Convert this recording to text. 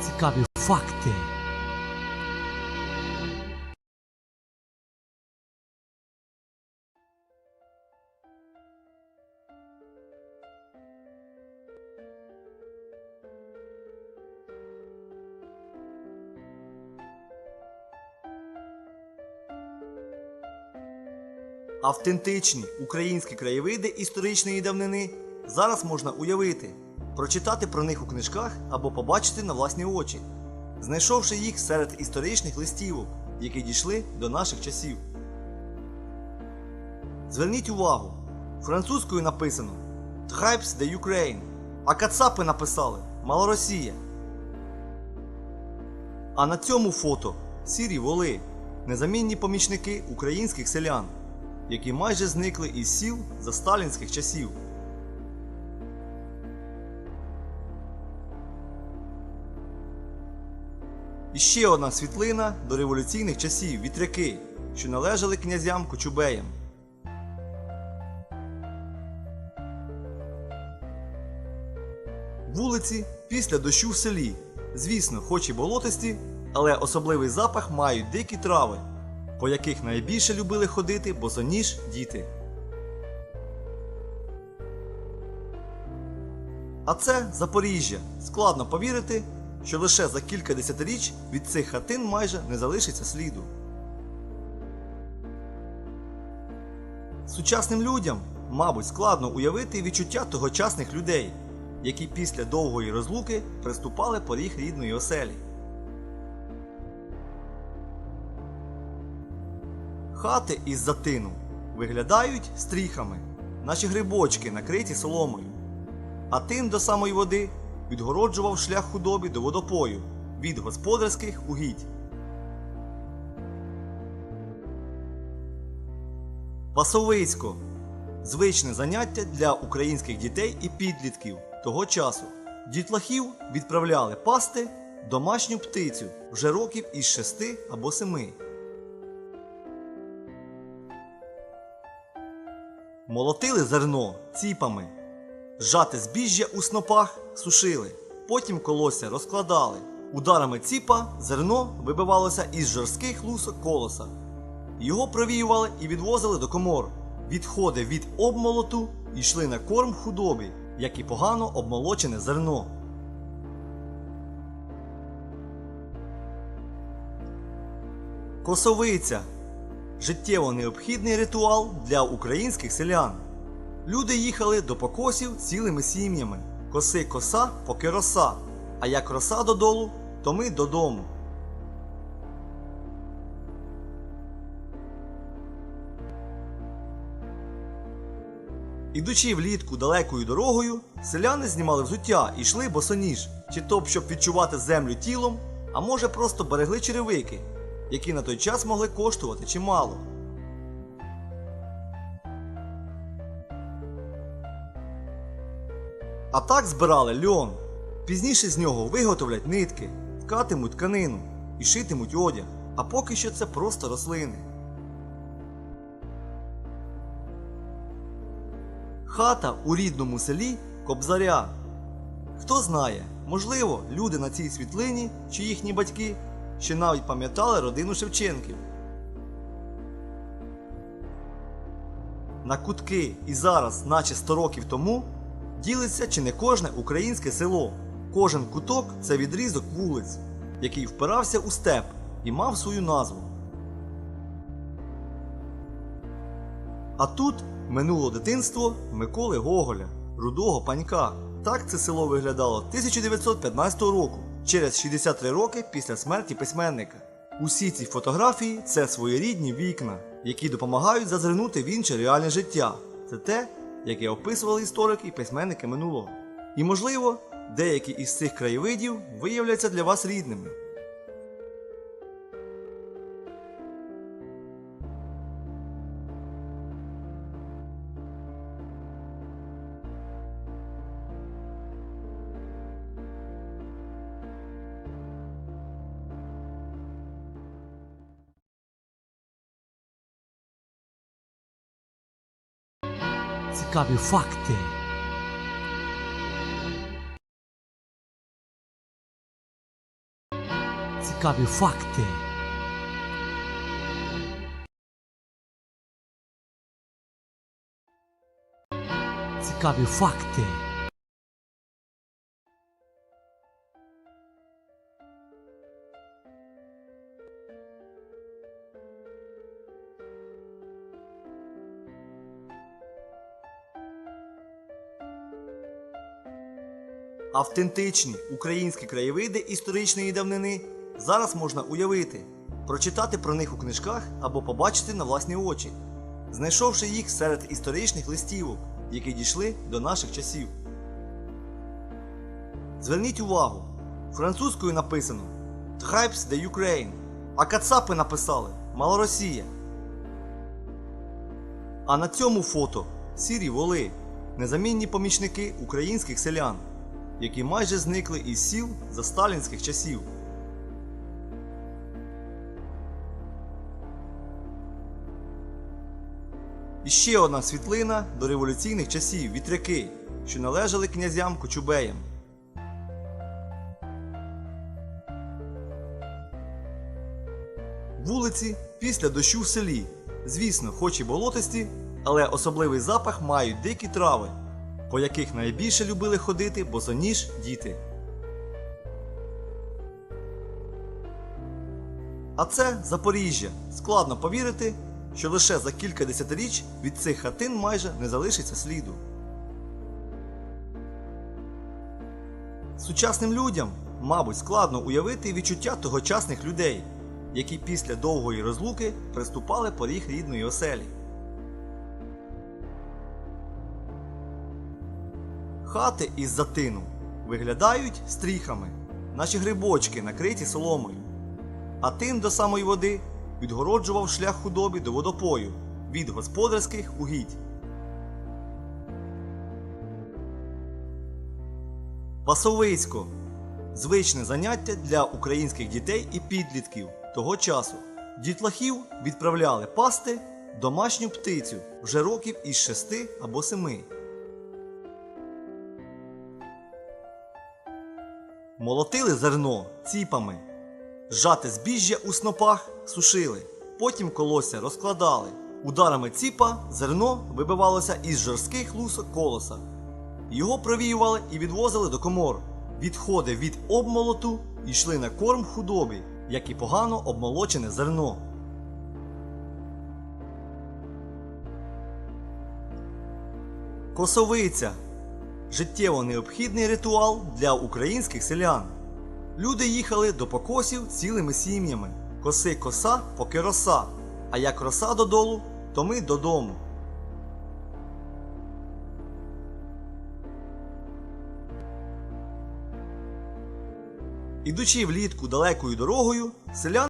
Цікаві факти. Автентичні українські краєвиди історичної давнини зараз можна уявити, прочитати про них у книжках або побачити на власні очі, знайшовши їх серед історичних листівок, які дійшли до наших часів. Зверніть увагу, французькою написано Tribes de Ukraine, а кацапи написали Малоросія. А на цьому фото сірі воли, незамінні помічники українських селян, які майже зникли із сіл за сталінських часів. І ще одна світлина до революційних часів вітряки, що належали князям Кочубеям. Вулиці після дощу в селі. Звісно, хоч і болотисті, але особливий запах мають дикі трави, по яких найбільше любили ходити босоніж діти. А це Запоріжжя. Складно повірити, що лише за кілька десятиріч від цих хатин майже не залишиться сліду. Сучасним людям, мабуть, складно уявити відчуття тогочасних людей, які після довгої розлуки приступали поріг рідної оселі. Хати із затину виглядають стріхами, наші грибочки накриті соломою. А тин до самої води відгороджував шлях худобі до водопою від господарських угідь. Пасовисько звичне заняття для українських дітей і підлітків того часу. Дітлахів відправляли пасти домашню птицю вже років із шести або семи. Молотили зерно ціпами, Жате збіжжя у снопах сушили, потім колося розкладали. Ударами ціпа зерно вибивалося із жорстких лусок колоса. Його провіювали і відвозили до комор. Відходи від обмолоту йшли на корм худобі, як і погано обмолочене зерно. Косовиця життєво необхідний ритуал для українських селян. Люди їхали до покосів цілими сім'ями. Коси коса, поки роса. А як роса додолу, то ми додому. Ідучи влітку далекою дорогою, селяни знімали взуття і йшли босоніж, чи то б щоб відчувати землю тілом, а може просто берегли черевики, які на той час могли коштувати чимало. А так збирали льон. Пізніше з нього виготовлять нитки, ткатимуть тканину і шитимуть одяг. А поки що це просто рослини. Хата у рідному селі Кобзаря. Хто знає, можливо, люди на цій світлині чи їхні батьки ще навіть пам'ятали родину Шевченків. На кутки і зараз, наче 100 років тому, ділиться чи не кожне українське село. Кожен куток це відрізок вулиць, який впирався у степ і мав свою назву. А тут минуло дитинство Миколи Гоголя, рудого панька. Так це село виглядало 1915 року, через 63 роки після смерті письменника. Усі ці фотографії це своєрідні вікна, які допомагають зазирнути в інше реальне життя. Це те, яке описували історики і письменники минулого. І можливо, деякі із цих краєвидів виявляться для вас рідними. Цікаві факти. Цікаві факти. Цікаві факти. Автентичні українські краєвиди історичної давнини зараз можна уявити, прочитати про них у книжках або побачити на власні очі, знайшовши їх серед історичних листівок, які дійшли до наших часів. Зверніть увагу, французькою написано Tribes de Ukraine, а кацапи написали Малоросія. А на цьому фото сірі воли, незамінні помічники українських селян, які майже зникли із сіл за сталінських часів. І ще одна світлина до революційних часів вітряки, що належали князям Кочубеям. Вулиці після дощу в селі. Звісно, хоч і болотисті, але особливий запах мають дикі трави, по яких найбільше любили ходити босоніж діти. А це Запоріжжя. Складно повірити, що лише за кілька десятиріч від цих хатин майже не залишиться сліду. Сучасним людям, мабуть, складно уявити відчуття тогочасних людей, які після довгої розлуки приступали поріг рідної оселі. Хати із затину виглядають стріхами, наші грибочки накриті соломою, а тин до самої води відгороджував шлях худобі до водопою від господарських угідь. Пасовисько звичне заняття для українських дітей і підлітків того часу. Дітлахів відправляли пасти домашню птицю вже років із 6 або 7. Молотили зерно ціпами, Жате збіжжя у снопах сушили, потім колося розкладали. Ударами ціпа зерно вибивалося із жорстких лусок колоса. Його провіювали і відвозили до комор. Відходи від обмолоту йшли на корм худобі, як і погано обмолочене зерно. Косовиця життєво необхідний ритуал для українських селян. Люди їхали до покосів цілими сім'ями. Коси коса, поки роса. А як роса додолу, то ми додому. Ідучи влітку далекою дорогою, селяни